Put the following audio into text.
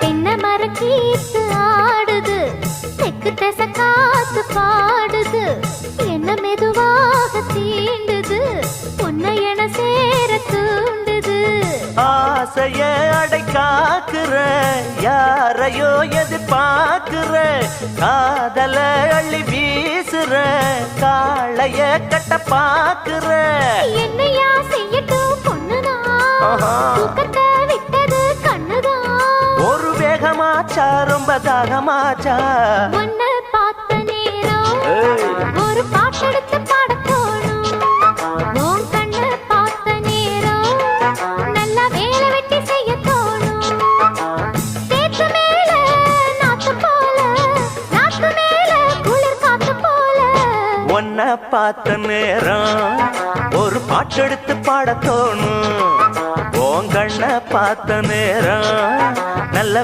தென்னை மரம் கீத்து ஆடுது? தெக்கு தச காத்து பாடுது. என்ன மெதுவாக தீண்டுது? உன்னை என சேர தூண்டுது. ஆசைய அடை காக்குற யாரையோ எதிர்பார்க்கிற காதல அள்ளி வீசுற காளைய கட்ட பாக்குற. என்னையா செய்யட்டும் பொண்ணுதான் சேத்து மேல நாத்து போல நாத்து மேல குளிர் காத்து போல. உன்னை பார்த்த நேரம் ஒரு பாட்டெடுத்து பாட தோணும் உன் கண்ணை பார்த்த நேரம் நல்ல